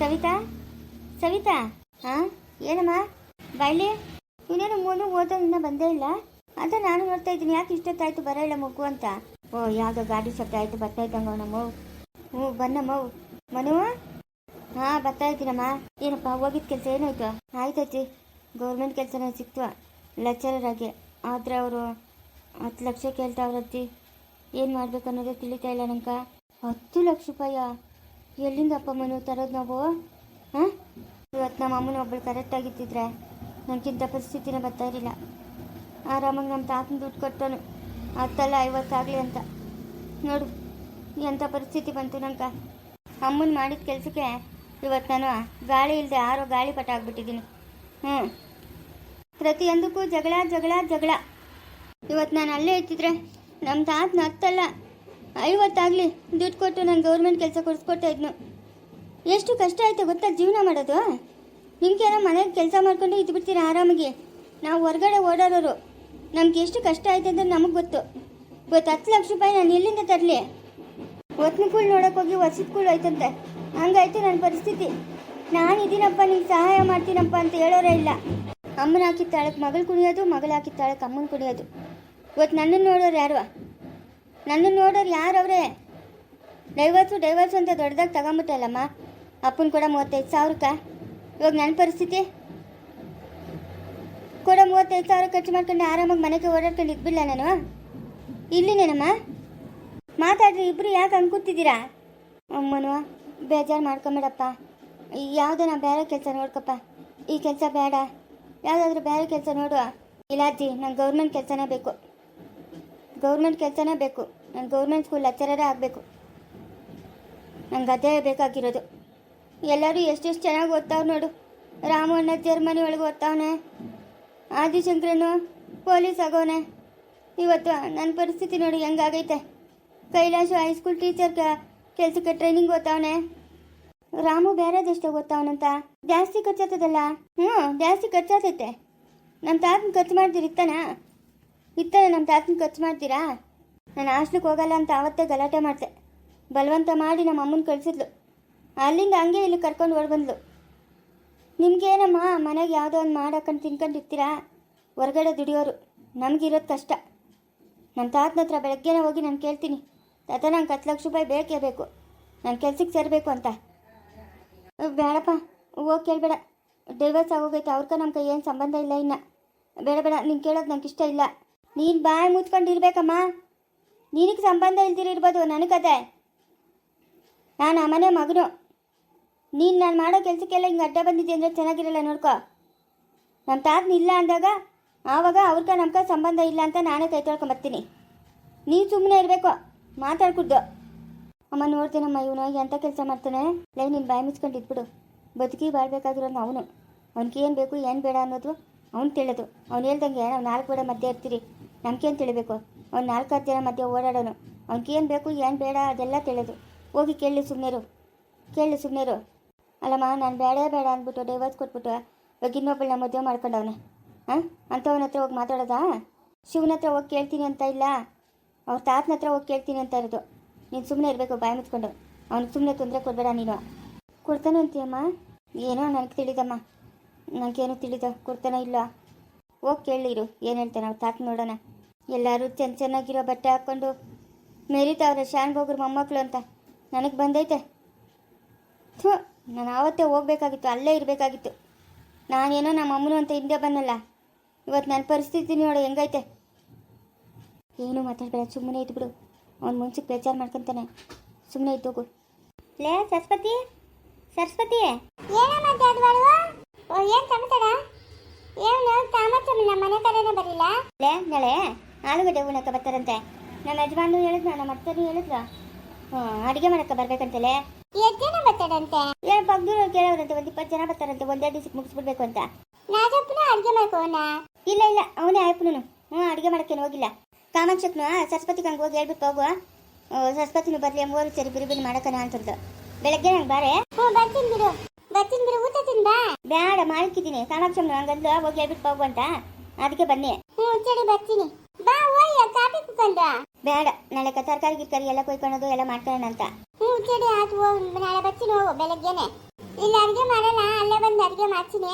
ಸವಿತಾ? ಸವಿತಾ? ಹಾ ಏನಮ್ಮ? ಬಾಯ್ಲಿ ಇನ್ನೇನು ಮೂನು ಓದೋ ಇನ್ನೂ ಬಂದೇ ಇಲ್ಲ? ಅಂತ ನಾನು ನೋಡ್ತಾ ಇದ್ದೀನಿ. ಯಾಕೆ ಇಷ್ಟೊತ್ತಾಯ್ತು, ಬರೋ ಇಲ್ಲ ಮಗು ಅಂತ? ಓ, ಯಾವುದೋ ಗಾಡಿ ಶಬ್ದ ಆಯ್ತು, ಬರ್ತಾ ಇದ್ದಂಗ ನಮ್ಮ ಹ್ಞೂ ಬನ್ನಮ್ಮ ಮನು? ಹಾ, ಬರ್ತಾ ಇದ್ದೀನಮ್ಮ. ಏನಪ್ಪ, ಹೋಗಿದ್ದ ಕೆಲಸ ಏನಾಯ್ತು? ಆಯ್ತೈತಿ ಗೌರ್ಮೆಂಟ್ ಕೆಲಸನೇ ಸಿಕ್ತು. ಲೆಕ್ಚರರ್ ಆಗಿ ಆದರೆ ಅವರು ಹತ್ತು ಲಕ್ಷ ಕೇಳ್ತಾವ್ರತ್ತಿ ಏನು ಮಾಡ್ಬೇಕು ಅನ್ನೋದು ತಿಳಿತಾ ಇಲ್ಲ ನಂಗೆ. ಹತ್ತು ಲಕ್ಷ ರೂಪಾಯ? ಎಲ್ಲಿಂದಪ್ಪ ಮನು ತರೋದು ನಾವು? ಹಾಂ? ಇವತ್ತು ನಮ್ಮ ಅಮ್ಮನ ಒಬ್ಬಳು ಕರೆಕ್ಟಾಗಿದ್ದಿದ್ರೆ ನನಗಿಂತ ಪರಿಸ್ಥಿತಿನ ಬರ್ತಾ ಇರಲಿಲ್ಲ. ಆರಾಮಾಗಿ ನಮ್ಮ ತಾತನ ದುಡ್ಡು ಕೊಟ್ಟನು ಹತ್ತಲ್ಲ ಐವತ್ತಾಗಲಿ ಅಂತ. ನೋಡು ಎಂಥ ಪರಿಸ್ಥಿತಿ ಬಂತು ನಂಗೆ. ಅಮ್ಮನ ಮಾಡಿದ ಕೆಲಸಕ್ಕೆ ಇವತ್ತು ನಾನು ಗಾಳಿ ಇಲ್ಲದೆ ಆರೋ ಗಾಳಿ ಪಟ ಆಗ್ಬಿಟ್ಟಿದ್ದೀನಿ. ಹ್ಞೂ. ಪ್ರತಿಯೊಂದಕ್ಕೂ ಜಗಳ ಜಗಳ ಜಗಳ. ಇವತ್ತು ನಾನು ಅಲ್ಲೇ ಇರ್ತಿದ್ರೆ ನಮ್ಮ ತಾತನ ಹತ್ತಲ್ಲ ಐವತ್ತಾಗಲಿ ದುಡ್ಡು ಕೊಟ್ಟು ನಾನು ಗೌರ್ಮೆಂಟ್ ಕೆಲಸ ಕೊಡಿಸ್ಕೊಡ್ತಾ ಇದ್ನು. ಎಷ್ಟು ಕಷ್ಟ ಆಯಿತು ಗೊತ್ತಾ ಜೀವನ ಮಾಡೋದು? ನಿಮ್ಗೇನೋ ಮನೆಗೆ ಕೆಲಸ ಮಾಡ್ಕೊಂಡು ಇದ್ದು ಬಿಡ್ತೀರಾ ಆರಾಮಾಗಿ? ನಾವು ಹೊರಗಡೆ ಓಡಾಡೋರು. ನಮ್ಗೆ ಎಷ್ಟು ಕಷ್ಟ ಆಯ್ತು ಅಂತ ನಮಗೆ ಗೊತ್ತು. ಇವತ್ತು ಹತ್ತು ಲಕ್ಷ ರೂಪಾಯಿ ನಾನು ಎಲ್ಲಿಂದ ತರಲಿ? ಒತ್ನಕೂಳು ನೋಡೋಕೆ ಹೋಗಿ ಕೂಳು ಆಯ್ತಂತೆ ಹಂಗಾಯ್ತು ನನ್ನ ಪರಿಸ್ಥಿತಿ. ನಾನು ಇದ್ದೀನಪ್ಪ ನಿಂಗೆ ಸಹಾಯ ಮಾಡ್ತೀನಪ್ಪ ಅಂತ ಹೇಳೋರೇ ಇಲ್ಲ. ಅಮ್ಮನ ಹಾಕಿದ ತಾಳಕ್ಕೆ ಮಗಳು ಕುಣಿಯೋದು, ಮಗಳು ಹಾಕಿದ ಅಮ್ಮನ ಕುಣಿಯೋದು. ಇವತ್ತು ನನ್ನನ್ನು ನೋಡೋರು ಯಾರು? ನನ್ನನ್ನು ನೋಡೋರು ಅವರೇ ಡೈವರ್ಸು ಡೈವರ್ಸು ಅಂತ ದೊಡ್ಡದಾಗಿ ತಗೊಂಬಿಟ್ಟಲ್ಲಮ್ಮ? ಅಪ್ಪನ ಕೂಡ ಮೂವತ್ತೈದು ಸಾವಿರಕ್ಕೆ. ಇವಾಗ ನನ್ನ ಪರಿಸ್ಥಿತಿ? ಕೂಡ ಮೂವತ್ತೈದು ಸಾವಿರ ಖರ್ಚು ಮಾಡ್ಕೊಂಡು ಆರಾಮಾಗಿ ಮನೆಗೆ ಓಡಾಡ್ಕೊಂಡು ಇದ್ಬಿಲ್ಲ ನಾನು? ಇಲ್ಲಿನೇನಮ್ಮ? ಮಾತಾಡ್ರಿ ಇಬ್ಬರು ಯಾಕೆ ಅನ್ಕೂತಿದ್ದೀರಾ ಅಮ್ಮನು, ಬೇಜಾರು ಮಾಡ್ಕೊಂಬೇಡಪ್ಪ. ನಾ ಬೇರೆ ಕೆಲಸ ನೋಡ್ಕಪ್ಪ. ಈ ಕೆಲಸ ಬೇಡ. ಯಾವುದಾದ್ರೂ ಬೇರೆ ಕೆಲಸ ನೋಡುವ. ಇಲ್ಲಾಜಿ ನಂಗೆ ಗೌರ್ಮೆಂಟ್ ಕೆಲಸನೇ ಬೇಕು. ಗೌರ್ಮೆಂಟ್ ಕೆಲಸನೇ ಬೇಕು. ನಾನು ಗೌರ್ಮೆಂಟ್ ಸ್ಕೂಲ್ ಲೆಕ್ಚರರೇ ಆಗಬೇಕು. ನನಗೆ ಅದೇ ಬೇಕಾಗಿರೋದು. ಎಲ್ಲರೂ ಎಷ್ಟೆಷ್ಟು ಚೆನ್ನಾಗಿ ಓದ್ತಾವ್ ನೋಡು. ರಾಮು ಅಣ್ಣ ಜರ್ಮನಿ ಒಳಗೆ ಓದ್ತಾವನೆ. ಆದಿಶಂಕರನು ಪೊಲೀಸ್ ಆಗೋನೆ. ಇವತ್ತು ನನ್ನ ಪರಿಸ್ಥಿತಿ ನೋಡಿ ಹೆಂಗಾಗೈತೆ. ಕೈಲಾಶು ಹೈಸ್ಕೂಲ್ ಟೀಚರ್ ಕೆಲಸಕ್ಕೆ ಟ್ರೈನಿಂಗ್ ಓದ್ತಾವನೆ. ರಾಮು ಬೇರೆ ದೇಶ ಓದ್ತಾವನಂತ. ಜಾಸ್ತಿ ಖರ್ಚಾಗ್ತದಲ್ಲ ಹ್ಞೂ ಜಾಸ್ತಿ ಖರ್ಚಾಗ್ತೈತೆ ನಮ್ಮ ತಾತನ ಖರ್ಚು ಮಾಡ್ತೀರಿ ಇತ್ತಾನ ನಮ್ಮ ತಾತನ ಖರ್ಚು ಮಾಡ್ತೀರಾ? ನಾನು ಹಾಸ್ಟ್ಲಿಗೆ ಹೋಗಲ್ಲ ಅಂತ ಆವತ್ತೇ ಗಲಾಟೆ ಮಾಡಿದೆ. ಬಲವಂತ ಮಾಡಿ ನಮ್ಮ ಅಮ್ಮನ ಕಳಿಸಿದ್ಲು. ಅಲ್ಲಿಂದ ಹಂಗೆ ಇಲ್ಲಿ ಕರ್ಕೊಂಡು ಹೊರಬಂದ್ಲು ನಿಮ್ಗೇನಮ್ಮ, ಮನೆಗೆ ಯಾವುದೋ ಒಂದು ಮಾಡಾಕೊಂಡು ತಿನ್ಕೊಂಡಿರ್ತೀರಾ ಹೊರಗಡೆ ದುಡಿಯೋರು. ನಮಗಿರೋದು ಕಷ್ಟ. ನಮ್ಮ ತಾತನ ಹತ್ರ ಬೆಳಗ್ಗೆನೇ ಹೋಗಿ ನಾನು ಕೇಳ್ತೀನಿ. ತಾತ, ನಂಗೆ ಹತ್ತು ಲಕ್ಷ ರೂಪಾಯಿ ಬೇಕೇ ಬೇಕು. ನನ್ನ ಕೆಲ್ಸಕ್ಕೆ ಸೇರಬೇಕು ಅಂತ. ಬೇಡಪ್ಪ ಹೋಗಿ ಕೇಳಬೇಡ. ಡೈವರ್ಸ್ ಆಗೋಗೈತೆ. ಅವ್ರಕ್ಕ ನಮ್ಮ ಕೈ, ಏನು ಸಂಬಂಧ ಇಲ್ಲ ಇನ್ನು. ಬೇಡ ಬೇಡ. ನಿಂಗೆ ಕೇಳೋದು ಇಷ್ಟ ಇಲ್ಲ. ನೀನು ಬಾಯಿ ಮುಚ್ಕೊಂಡು ಇರ್ಬೇಕಮ್ಮ ನಿನಗೆ ಸಂಬಂಧ ಇಲ್ದಿರಿರ್ಬೋದು ಕತೆ. ನಾನು ಆ ಮನೆ ಮಗನು. ನೀನು ನಾನು ಮಾಡೋ ಕೆಲಸಕ್ಕೆಲ್ಲ ಹಿಂಗೆ ಅಡ್ಡ ಬಂದಿದ್ದೆ ಅಂದರೆ ಚೆನ್ನಾಗಿರಲ್ಲ ನೋಡ್ಕೊ. ನಮ್ಮ ತಾತನ ಇಲ್ಲ ಅಂದಾಗ ಆವಾಗ ಅವ್ರಿಗೆ ನಮ್ಗೆ ಸಂಬಂಧ ಇಲ್ಲ ಅಂತ ನಾನೇ ಕೈ ತೊಳ್ಕೊಂಬರ್ತೀನಿ ನೀನು ಸುಮ್ಮನೆ ಇರಬೇಕು, ಮಾತಾಡ್ಕೊಡ್ದು. ಅಮ್ಮ ನೋಡ್ತೇನಮ್ಮ ಇವನು ಎಂಥ ಕೆಲಸ ಮಾಡ್ತಾನೆ. ಲೈ, ನೀನು ಬಾಯಿ ಮುಚ್ಕೊಂಡು ಇದ್ಬಿಡು ಬದುಕಿ ಬಾಳ್ಬೇಕಾಗಿರೋದು ಅವನು. ಅವ್ನಿಗೆ ಏನು ಬೇಕು, ಏನು ಬೇಡ ಅನ್ನೋದು ಅವ್ನು ತಿಳಿದು. ಅವ್ನು ಹೇಳ್ದಂಗೆ ನಾವು ನಾಲ್ಕು ಬೇಡ ಮಧ್ಯೆ ಇರ್ತೀರಿ. ನಮ್ಗೇನು ತಿಳಿಬೇಕು? ಅವ್ನು ನಾಲ್ಕು ಹತ್ತು ಜನ ಮಧ್ಯೆ ಓಡಾಡೋನು. ಅವ್ನಿಗೇನು ಬೇಕು, ಏನು ಬೇಡ, ಅದೆಲ್ಲ ತಿಳಿದು. ಹೋಗಿ ಕೇಳಿ ಸುಮ್ಮನೆರು ಕೇಳಿ ಸುಮ್ಮನೆರು ಅಲ್ಲಮ್ಮ, ನಾನು ಬೇಡ ಬೇಡ ಅಂದ್ಬಿಟ್ಟು ಡೈವರ್ಸ್ ಕೊಟ್ಬಿಟ್ಟು ಇವಾಗ ಇನ್ನೊಬ್ಬಳನ್ನ ಮದುವೆ ಮಾಡ್ಕೊಂಡವನೆ. ಹಾಂ? ಅಂಥವನ ಹತ್ರ ಹೋಗಿ ಮಾತಾಡೋದಾ? ಶಿವನ ಹತ್ರ ಹೋಗಿ ಕೇಳ್ತೀನಿ ಅಂತ ಇಲ್ಲ. ಅವ್ರ ತಾತನ ಹತ್ರ ಹೋಗಿ ಕೇಳ್ತೀನಿ ಅಂತ ಇರೋದು. ನೀನು ಸುಮ್ಮನೆ ಇರಬೇಕು, ಬಾಯಿ ಮುಚ್ಕೊಂಡು. ಅವ್ನಿಗೆ ಸುಮ್ಮನೆ ತೊಂದರೆ ಕೊಡಬೇಡ ನೀನು. ಕೊಡ್ತಾನೆ ಅಂತೀಯಮ್ಮ ಏನೋ ನನಗೆ ತಿಳಿದಮ್ಮ. ನನಗೇನು ತಿಳಿದ ಕೊಡ್ತಾನೆ ಇಲ್ಲ ಹೋಗಿ ಕೇಳಿರು. ಏನು ಹೇಳ್ತಾರೆ ನಾವು ತಾತ ನೋಡೋಣ. ಎಲ್ಲರೂ ಚೆನ್ನ ಚೆನ್ನಾಗಿರೋ ಬಟ್ಟೆ ಹಾಕ್ಕೊಂಡು ಮೆರಿತಾವ್ರೆ ಶಾನ್ ಬೋಗ್ರ ಮೊಮ್ಮಕ್ಕಳು ಅಂತ. ನನಗೆ ಬಂದೈತೆ. ಥೂ ನಾನು ಆವತ್ತೇ ಹೋಗ್ಬೇಕಾಗಿತ್ತು ಅಲ್ಲೇ ಇರಬೇಕಾಗಿತ್ತು. ನಾನೇನೋ ನಮ್ಮ ಅಮ್ಮನು ಅಂತ ಹಿಂದೆ ಬಂದಲ್ಲ. ಇವತ್ತು ನನ್ನ ಪರಿಸ್ಥಿತಿ ನೋಡು ಹೆಂಗೈತೆ? ಏನು ಮಾತಾಡ್ಬೇಡ ಸುಮ್ಮನೆ ಇದ್ಬಿಡು. ಬಿಡು ಅವ್ನು ಮುಂಚೆ ಬೇಜಾರು ಮಾಡ್ಕೊಂತಾನೆ. ಸುಮ್ಮನೆ ಇದ್ದೋಗು ಲೇ ಸರಸ್ವತಿ? ಸರಸ್ವತಿ? ಏನೋ ಮಾತಾಡ್ಬಾರ್ದು ಏನು ಏನು? ತಾಮಚ್ಚಮ್ಮ ನಮ್ಮ ಮನೆ ಕಡೆನೇ ಬರಿಲ್ಲ ಲೇ ನಾಳೆ ಆಲೂಗಡ್ಡೆ ಉಣ್ಣಕ್ಕೆ ಬರ್ತಾರಂತೆ. ನನ್ನ ಯಜಮಾನು ಹೇಳಿದ್ರು ನಮ್ಮ ಅತ್ತನೂ ಹೇಳಿದ್ರು? ಅಡಿಗೆ ಮಾಡಕ್ಕೆ ಬರ್ಬೇಕಂತಲೇ ಎಷ್ಟು ಜನ ಬರ್ತಾರಂತೆ? ಏನು ಪಗ್ದೂರು ಕೇಳೋರಂತೆ ಒಂದು ಇಪ್ಪತ್ತು ಜನ ಬರ್ತಾರಂತೆ ಒಂದೇ ದಿವಸಕ್ಕೆ ಮುಗಿಸ್ಬಿಡ್ಬೇಕು ಅಂತ. ಅಡಿಗೆ ಅಡ್ಗೆ ಮಾಡ್ಕೋಣ ಇಲ್ಲ ಇಲ್ಲ ಅವನೇ ಆಯ್ಪನು ಹ್ಞೂ ಅಡುಗೆ ಮಾಡೋಕ್ಕೇನು ಹೋಗಿಲ್ಲ. ಕಾಮಾಕ್ಷಕ್ನು ಸರಸ್ವತಿ ಹಂಗೆ ಹೋಗಿ ಹೇಳ್ಬಿಟ್ಟು ಹೋಗುವ. ಸರಸ್ವತಿನೂ ಬರಲಿ ಮೂರು ಸರಿ ಬಿರಿ ಬಿರಿ ಮಾಡಕ್ಕನ ಅಂತಂದು. ಬೆಳಗ್ಗೆ ನಂಗೆ ಬಾರೆ. ಹ್ಞೂ ಬರ್ತೀನಿ ಬಿಡು. ಬರ್ತೀನಿ ಬಿಡು ಮಾಡ್ಕಿದ್ದೀನಿ ಕಾಮಾಕ್ಷಮ್ನು ಹಂಗಂದು ಹೋಗಿ ಹೇಳ್ಬಿಟ್ಟು ಹೋಗು ಅಂತ. ಅದಕ್ಕೆ ಬನ್ನಿ. ಹ್ಞೂ ಸರಿ ಬರ್ತೀನಿ. ಬಾ ಹೋಯ್ಯ ಕಾಫಿ ಕುತ್ಕೊಂಡ ಬೇಡ ನಾಳೆ ತರಕಾರಿ ಗಿರ್ಕಾರಿ ಎಲ್ಲ ಕೊಯ್ಕೊಳ್ಳೋದು ಎಲ್ಲ ಮಾಡ್ಕೊಳ್ಳೋಣ ಅಂತ. ಹ್ಞೂ ಸರಿ ಆಯ್ತು ಓ ನಾಳೆ ಬರ್ತೀನಿ ಹೋಗು ಬೆಳಗ್ಗೆನೆ. ಇಲ್ಲ ಅಡುಗೆ ಮಾಡಲ್ಲ ಅಲ್ಲೇ ಬಂದು ಅಡುಗೆ ಮಾಡ್ತೀನಿ.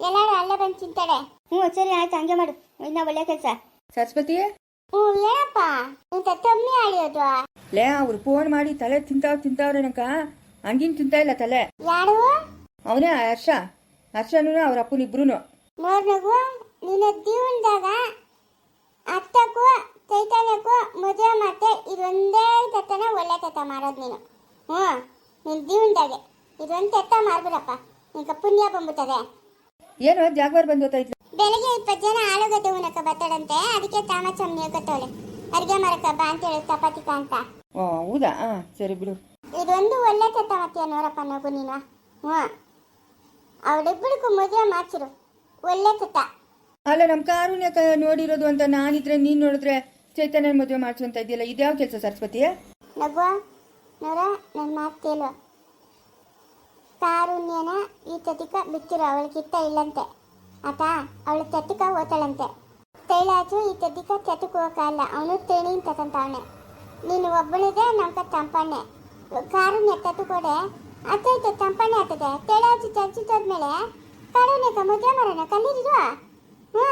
ಎಲ್ಲರೂ ಅಲ್ಲೇ ಬಂದು ತಿಂತಾರೆ. ಹ್ಞೂ ಸರಿ ಆಯ್ತು ಹಂಗೆ ಮಾಡು. ಇನ್ನ ಒಳ್ಳೆ ಕೆಲಸ. ಸರಸ್ವತಿ ಹ್ಞೂ ಏನಪ್ಪ ಇಂಥ ತಮ್ಮಿ ಆಳಿಯೋದು ಲೇ ಅವ್ರು ಫೋನ್ ಮಾಡಿ ತಲೆ ತಿಂತಾವ್ ತಿಂತಾವ್ರೇನಕ ಹಂಗಿನ್ ತಿಂತಾ ಇಲ್ಲ ತಲೆ. ಯಾರು? ಅವನೇ ಹರ್ಷ. ಹರ್ಷನೂ ಅವ್ರ ಅಪ್ಪನ ಇಬ್ರು ನೋಡ್ ನಗು ನಿನ್ನ ಜೀವನದಾಗ ಅತ್ತಕ್ಕೂ ಚೈತನ್ಯಕ್ಕೂ ಮದುವೆ ಮತ್ತೆ ಇದೊಂದೇ ತತ್ತನ ಒಳ್ಳೆ ತತ್ತ ಮಾಡೋದು ನೀನು. ಹ್ಞೂ ನಿನ್ನ ಜೀವನದಾಗೆ ಇದೊಂದು ತತ್ತ ಮಾಡ್ಬಿಡಪ್ಪ ನಿಂಗೆ ಪುಣ್ಯ ಬಂದ್ಬಿಟ್ಟದೆ. ಏನೋ ಜಾಗ್ವಾರ್ ಬಂದು ಹೋಗ್ತಾ ಇದ್ಲು ಬೆಳಗ್ಗೆ ಇಪ್ಪತ್ತು ಜನ ಆಲೂಗಡ್ಡೆ ಉಣಕ ಬರ್ತಾಳಂತೆ ಅದಕ್ಕೆ ತಾಮಚಮ್ನಿ ಹೇಳ್ಕೊತಾವಳೆ ಅಡ್ಗೆ ಮಾಡಕ್ಕ ಬಾ ಅಂತ ಹೇಳಿ ಚಪಾತಿಕ ಅಂತ. ಓ ಹೌದಾ? ಸರಿ ಬಿಡು. ಇದೊಂದು ಒಳ್ಳೆ ತತ್ತ ಮತ್ತೆ ನೋಡಪ್ಪ ನಗು ನೀನು. ಹ್ಞೂ. ಅವಳಿಬ್ಬರಿಗೂ ಮದುವೆ ಮಾಡ್ಸಿರು. ಒಳ್ಳೆ ತತ್ತ. ಅಲ್ಲ ನಮ್ಮ ಕಾರುಣ್ಯ ನೋಡಿರೋದು ಅಂತ ನಾನಿದ್ರೆ ನೀನು ನೋಡಿದ್ರೆ ಚೈತನ್ಯ ಮದುವೆ ಮಾಡ್ಸು ಅಂತ ಇದೆಯಲ್ಲ ಇದ್ಯಾವ ಕೆಲಸ ಸರಸ್ವತಿ ನಗುವ ನೋಡ ನನ್ನ ಮಾತು ಕೇಳು. ಕಾರುಣ್ಯನ ಈ ತತಿಕ ಬಿತ್ತಿರು ಅವಳಿಗೆ ಇತ್ತ ಇಲ್ಲಂತೆ. ಆತ ಅವಳು ತತಿಕ ಓತಾಳಂತೆ ತೈಲಾಚು ಈ ತತಿಕ ಚತುಕ ಹೋಗಲ್ಲ ಅವನು ತಕ್ಕಂತ ತಕಂತಾವನೆ ನೀನು ಒಬ್ಬಳಿದೆ ನಮ್ಗೆ ತಂಪಣ್ಣೆ ಕಾರುಣ್ಯ ತತುಕೊಡೆ ಅತ್ತೈತೆ ತಂಪಣ್ಣೆ ಆಗ್ತದೆ? ತೈಲಾಚು ಚರ್ಚಿಸೋದ್ಮೇಲೆ ಕಾರುಣ್ಯಕ ಮದುವೆ ಮಾಡೋಣ ಕಲ್ಲೀರಿರುವ ಹ್ಞೂ.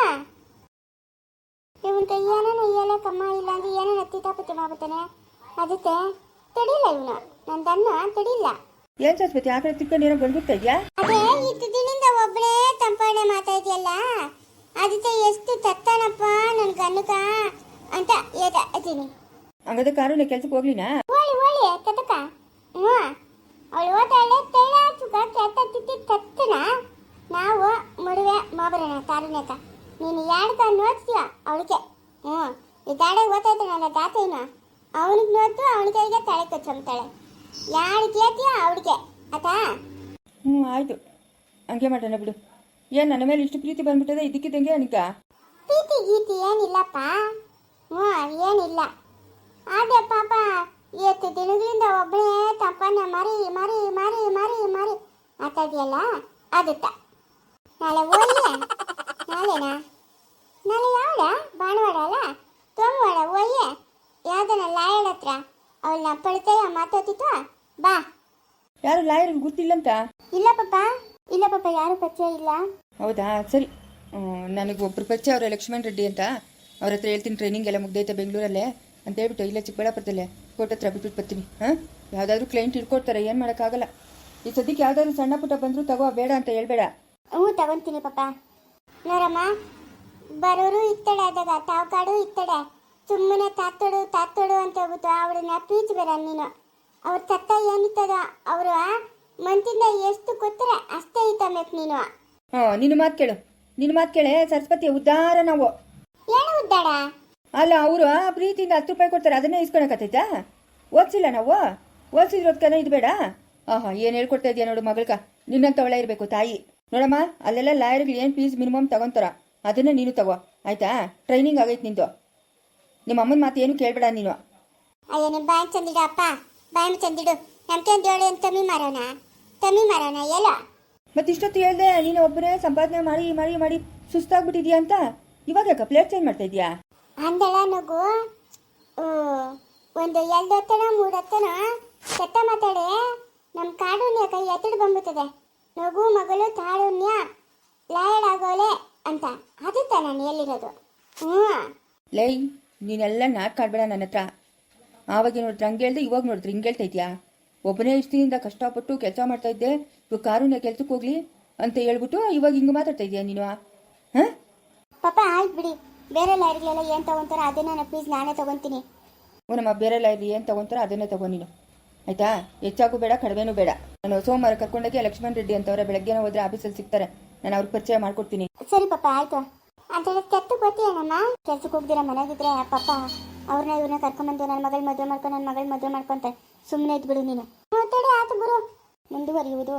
ಇವನ್ ಕೈ ಏನೇನು ಇಯಲ್ಲ ಕಮ್ಮ ಇಲ್ಲ ಅಂದ್ರೆ ಏನೇನು ತೀತಾಪತಿ ಮಾಡ್ಬಿಡ್ತಾನೆ. ಅದಕ್ಕೆ ತಡಿಲ್ಲ ಇವನು. ನನ್ನ ದನ್ನ ತಡಿಲ್ಲ. ಏನ್ ಸರಸ್ವತಿ ಆ ಕಡೆ ತಿಳ್ಕೊಂಡು ಏನೋ ಗಂಡುತ್ತಾ ಇದೆಯಾ? ಅದೇ ಇಷ್ಟು ದಿನದಿಂದ ಒಬ್ಬನೇ ತಂಪಾಣೆ ಮಾತಾಡ್ತಿಯಲ್ಲ ಅದಕ್ಕೆ ಎಷ್ಟು ತತ್ತನಪ್ಪ ನನ್ನ ಗನ್ನಕ ಅಂತ ಹೇಳ್ತೀನಿ ಹಂಗಾದ್ರೆ ಕಾರುಣ್ಯ ಕೆಲ್ಸಕ್ಕೆ ಹೋಗ್ಲಿನಾ? ಹೋಳಿ ಹೋಳಿ ತತಕ. ಹ್ಞೂ. ಅವಳು ಓದಾಳೆ ತೈಲ ಚುಕ ಕೆತ್ತ ತಿತ್ತಿ ತತ್ತನ ನಾವು ಮಡುವೆ ಮಾಬರಣ ತಾರಿನಕ. ನೀನು ಯಾಡ್ಕ ನೋಡ್ತೀಯ ಅವಳಿಗೆ? ಹ್ಞೂ ಈ ದಾಡೆ ನನ್ನ ದಾತೇನ ಅವನಿಗೆ ನೋಡ್ತು ಅವನ ಕೈಗೆ ತಲೆ ಕಚ್ಚಂತಾಳೆ ಯಾರು ಕೇಳ್ತೀಯ ಅವಳಿಗೆ? ಆತಾ? ಹ್ಞೂ ಆಯಿತು. ಹಂಗೆ ಮಾಡೋಣ ಬಿಡು. ಏನು ನನ್ನ ಮೇಲೆ ಇಷ್ಟು ಪ್ರೀತಿ ಬಂದ್ಬಿಟ್ಟದೆ? ಇದಕ್ಕಿದ್ದಂಗೆ ಅನಿಕ ಪ್ರೀತಿ ಗೀತಿ ಏನಿಲ್ಲಪ್ಪ. ಹ್ಞೂ ಏನಿಲ್ಲ. ಆದ್ರೆ ಪಾಪ ಇವತ್ತು ದಿನಗಳಿಂದ ಒಬ್ಬನೇ ತಪ್ಪನ್ನ ಮರಿ ಮರಿ ಮರಿ ಮರಿ ಮರಿ ಮಾತಾಡಿಯಲ್ಲ ಅದತ್ತ ನಾಳೆ ಓಯ್ಯ ನಾಳೆನಾ? ನಾಳೆ ಯಾವ ಭಾನುವಾರ ಅಲ್ಲ? ಸೋಮವಾರ ಓಯ್ಯ ಯಾವ್ದನ ಲಾಯರ್ ಹತ್ರ? ಅವಳನ್ನ ಪಳಿತಯ್ಯ ಮಾತಾಡ್ತಿತ್ತು ಬಾ. ಯಾರು ಲಾಯರ್ ಗೊತ್ತಿಲ್ಲಂತ? ಇಲ್ಲ ಪಾಪ ಇಲ್ಲ ಪಾಪ ಯಾರು ಪರಿಚಯ ಇಲ್ಲ. ಹೌದಾ? ಸರಿ. ನನಗೆ ಒಬ್ರು ಪರಿಚಯ ಅವರ ಲಕ್ಷ್ಮಣ್ ರೆಡ್ಡಿ ಅಂತ. ಅವ್ರ ಹತ್ರ ಹೇಳ್ತೀನಿ ಟ್ರೈನಿಂಗ್ ಎಲ್ಲ ಮುಗ್ದೈತೆ ಬೆಂಗಳೂರಲ್ಲೇ? ಅಂತ ಹೇಳ್ಬಿಟ್ಟು ಇಲ್ಲೇ ಚಿಕ್ಕಬಳ್ಳಾಪುರದಲ್ಲೇ. ಕೋರ್ಟ್ ಹತ್ರ ಬಿಟ್ಬಿಟ್ಟು ಬರ್ತೀನಿ ಹಾಂ? ಯಾವುದಾದ್ರೂ ಕ್ಲೈಂಟ್ ಇಟ್ಕೊಡ್ತಾರೆ ಏನು ಮಾಡೋಕ್ಕಾಗಲ್ಲ. ಈ ಸದ್ಯಕ್ಕೆ ಯಾವುದಾದ್ರೂ ಸಣ್ಣ ಪುಟ್ಟ ಬಂದರೂ ತಗೋ ಬೇಡ ಅಂತ ಹೇಳ್ಬೇಡ. ಹ್ಞೂ ತಗೊಂತೀನಿ ಪಾಪ. ನೋಡಮ್ಮ ಬರೋರು ಇತ್ತಡೆ ಆದಾಗ ತಾವು ಕಾಡು ಇತ್ತಡೆ. ಸುಮ್ಮನೆ ತಾತೋಡು ತಾತೋಡು ಅಂತ ಹೋಗ್ಬಿಟ್ಟು ಅವಳನ್ನ ಪೀಚ್ ಬೇಡ ನೀನು. ಅವ್ರ ತತ್ತ ಏನಿತ್ತದ? ಅವರು ಮಂತಿಂದ ಎಷ್ಟು ಕೊತ್ತರೆ ಅಷ್ಟೇ ಇತ್ತಬೇಕು ನೀನು. ಹಾಂ ನಿನ್ನ ಮಾತು ಕೇಳು. ನಿನ್ನ ಮಾತು ಕೇಳೆ ಸರಸ್ವತಿ ಉದ್ದಾರ ನಾವು. ಏನು ಉದ್ದಾಡ ಅಲ್ಲ ಅವರು ಆ ಪ್ರೀತಿಯಿಂದ ಹತ್ತು ರೂಪಾಯಿ ಕೊಡ್ತಾರೆ ಅದನ್ನೇ ಇಸ್ಕೊಳಕತ್ತೈತಾ ಓದಿಸಿಲ್ಲ ನಾವು? ಓದಿಸಿದ್ರೋದ್ಕನ ಇದು ಬೇಡ? ಆಹಾ ಏನು ಹೇಳ್ಕೊಡ್ತಾ ಇದೆಯಾ ನೋಡು ಮಗಳ್ಕ ನಿನ್ನಂತವಳೆ ಇರಬೇಕು ತಾಯಿ. ನೋಡಮ್ಮ ಅಲ್ಲೆಲ್ಲ ಲಾಯರ್ಗಳು ಏನು ಫೀಸ್ ಮಿನಿಮಮ್ ತಗೊಂತಾರ ಅದನ್ನ ನೀನು ತಗೋ ಆಯ್ತಾ? ಟ್ರೈನಿಂಗ್ ಆಗೈತೆ ನಿಂದು. ನಿಮ್ಮ ಅಮ್ಮನ ಮಾತು ಏನು ಕೇಳಬೇಡ ನೀನು. ಅಯ್ಯೋ ನಿಮ್ಮ ಬಾಯಿ ಚಂದಿಡು ಅಪ್ಪ. ಬಾಯಿ ಚಂದಿಡು ನಮ್ಗೆ ಹೇಳಿ ಅಂತ ತಮ್ಮಿ ಮಾರೋಣ? ತಮ್ಮಿ ಮಾರೋಣ ಎಲ್ಲ ಮತ್ತೆ ಇಷ್ಟೊತ್ತು ಹೇಳ್ದೆ ನೀನು ಒಬ್ಬನೇ ಸಂಪಾದನೆ ಮಾಡಿ ಮಾಡಿ ಮಾಡಿ ಸುಸ್ತಾಗ್ಬಿಟ್ಟಿದ್ಯಾ ಅಂತ? ಇವಾಗ ಯಾಕೆ ಪ್ಲೇಟ್ ಚೇಂಜ್ ಮಾಡ್ತಾ ಇದೀಯಾ ಅಂದಳ ನಗು. ಒಂದು ಎರಡು ಹೊತ್ತನ ಮೂರು ಹೊತ್ತನ ಕೆಟ್ಟ ಮಾತಾಡೆ ನಮ್ಮ ಕಾಡುಣ್ಯ ಕೈ ಎತ್ತಡ್ ಬಂದ್ಬಿಟ್ಟದೆ. ನಗು ಮಗಳು ತಾಳುಣ್ಯ ಲಾಯಡ್ ಆಗೋಳೆ ಅಂತ. ಅದತ್ತ ನಾನು ಎಲ್ಲಿರೋದು? ಹ್ಞೂ ಲೈ ನೀನೆಲ್ಲ ನಾಟಕ ಕಾಡ್ಬೇಡ ನನ್ನ ಹತ್ರ. ಆವಾಗ ನೋಡಿದ್ರೆ ಹಂಗೆ ಹೇಳ್ದೆ ಇವಾಗ ನೋಡಿದ್ರೆ ಹಿಂಗೆ ಹೇಳ್ತಾ ಇದೆಯಾ? ಒಬ್ಬನೇ ಇಷ್ಟಿನಿಂದ ಕಷ್ಟಪಟ್ಟು ಕೆಲಸ ಮಾಡ್ತಾ ಇದ್ದೆ. ಇವಾಗ ಕಾರುಣ್ಯ ಕೆಲ್ಸಕ್ಕೆ ಹೋಗ್ಲಿ ಅಂತ ಹೇಳ್ಬಿಟ್ಟು ಇವಾಗ ಹಿಂಗೆ ಮಾತಾಡ್ತಾ ಇದೆಯಾ ನೀನು? ಹಾಂ? ಪಾಪ ಆಯ್ತು ಬಿಡಿ. ಬೇರೆ ಲಾಯರ್ಗಳೆಲ್ಲ ಏನು ತಗೊಂತಾರ ಅದನ್ನ ನಾನು ಪ್ಲೀಸ್ ನಾನೇ ತಗೊಂತೀನಿ. ನಮ್ಮ ಬೇರೆ ಲೈಬ್ರರಿ ಏನು ತಗೊಂತಾರೋ ಅದನ್ನೇ ತಗೋ ನೀನು. ಆಯ್ತಾ? ಹೆಚ್ಚಾಗೂ ಬೇಡ ಕಡಿಮೆನೂ ಬೇಡ. ನಾನು ಸೋಮವಾರ ಕರ್ಕೊಂಡೋಗಿ ಲಕ್ಷ್ಮಣ್ ರೆಡ್ಡಿ ಅಂತವ್ರೆ ಬೆಳಗ್ಗೆನ ಹೋದ್ರೆ ಆಫೀಸಲ್ಲಿ ಸಿಗ್ತಾರೆ. ನಾನು ಅವ್ರಿಗೆ ಪರಿಚಯ ಮಾಡ್ಕೊಡ್ತೀನಿ. ಸರಿ ಪಾಪ ಆಯ್ತು. ಅಂತ ಕೆತ್ತು ಗೊತ್ತೇನಮ್ಮ ಕೆಲ್ಸಕ್ಕೆ ಹೋಗ್ದಿರ ಮನೆಗಿದ್ರೆ ಪಾಪ ಅವ್ರನ್ನ ಇವ್ರನ್ನ ಕರ್ಕೊಂಬಂದು ನನ್ನ ಮಗಳ ಮದುವೆ ಮಾಡ್ಕೊಂಡು ನನ್ನ ಮಗಳ ಮದುವೆ ಮಾಡ್ಕೊಂತ ಸುಮ್ಮನೆ ಇದ್ಬಿಡು ನೀನು. ಮಾತಾಡಿ ಆತು ಗುರು. ಮುಂದುವರಿಯುವುದು.